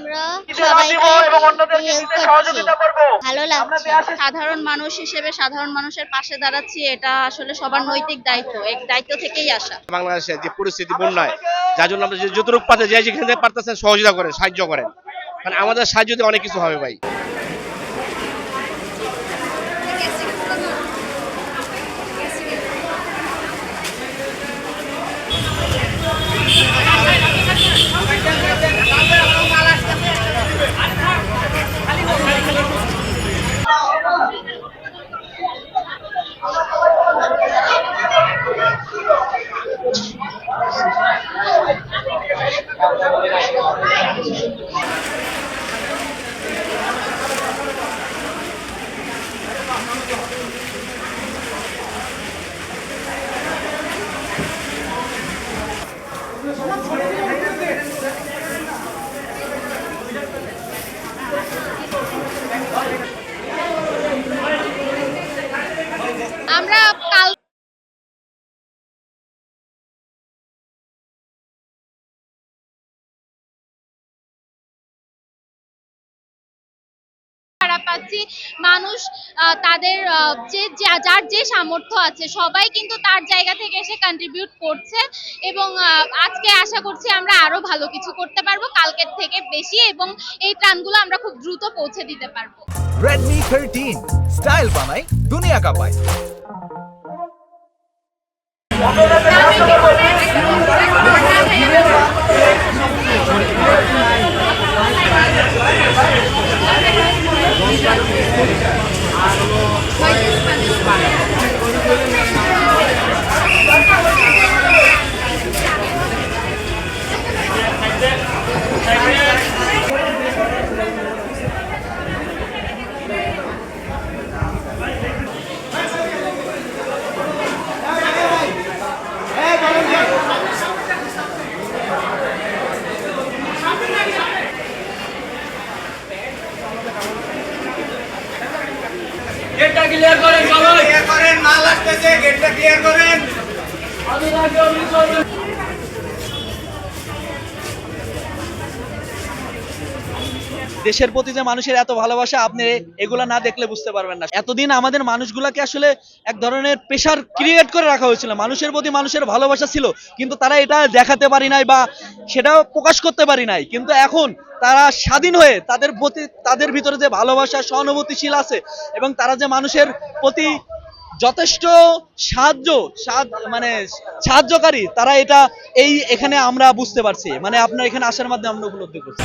আমরা ভালো লাগছে। সাধারণ মানুষ হিসেবে সাধারণ মানুষের পাশে দাঁড়াচ্ছি এটা আসলে সবার নৈতিক দায়িত্ব। এক দায়িত্ব থেকেই আসা। বাংলাদেশের যে পরিস্থিতি বন্যায় যার জন্য আমরা যে- যতটুকু পাতে যাই যেখানে পারতেছেন সহযোগিতা করেন সাহায্য করেন। মানে আমাদের সাহায্য দিয়ে অনেক কিছু হবে ভাই। আমরা কাল মানুষ তাদের যে যার যে সামর্থ্য আছে, সবাই কিন্তু তার জায়গা থেকে এসে কন্ট্রিবিউট করছে এবং আজকে আশা করছি আমরা আরও ভালো কিছু করতে পারব, কালকের থেকে বেশি এবং এই ত্রাণগুলো আমরা খুব দ্রুত পৌঁছে দিতে পারব। redmi থার্টিন স্টাইল বানাই দুনিয়া কাপায় গেটটা ক্লিয়ার করেন সবাই। ক্লিয়ার করেন মাল আসতেছে গেটটা ক্লিয়ার করেন। আমি রাজ্য দেশের প্রতি যে মানুষের এত ভালোবাসা, আপনি এগুলা না দেখলে বুঝতে পারবেন না। এতদিন আমাদের মানুষগুলাকে আসলে এক ধরনের প্রেশার ক্রিয়েট করে রাখা হয়েছিল। মানুষের প্রতি মানুষের ভালোবাসা ছিল, কিন্তু তারা এটা দেখাতে পারি নাই বা সেটাও প্রকাশ করতে পারি নাই। কিন্তু এখন তারা স্বাধীন হয়ে তাদের প্রতি, তাদের ভিতরে যে ভালোবাসা, সহানুভূতিশীল আছে এবং তারা যে মানুষের প্রতি যথেষ্ট সাহায্য মানে সাহায্যকারী, তারা এটা এই এখানে আমরা বুঝতে পারছি। মানে আপনার এখানে আসার মাধ্যমে আমরা উপলব্ধি করছি।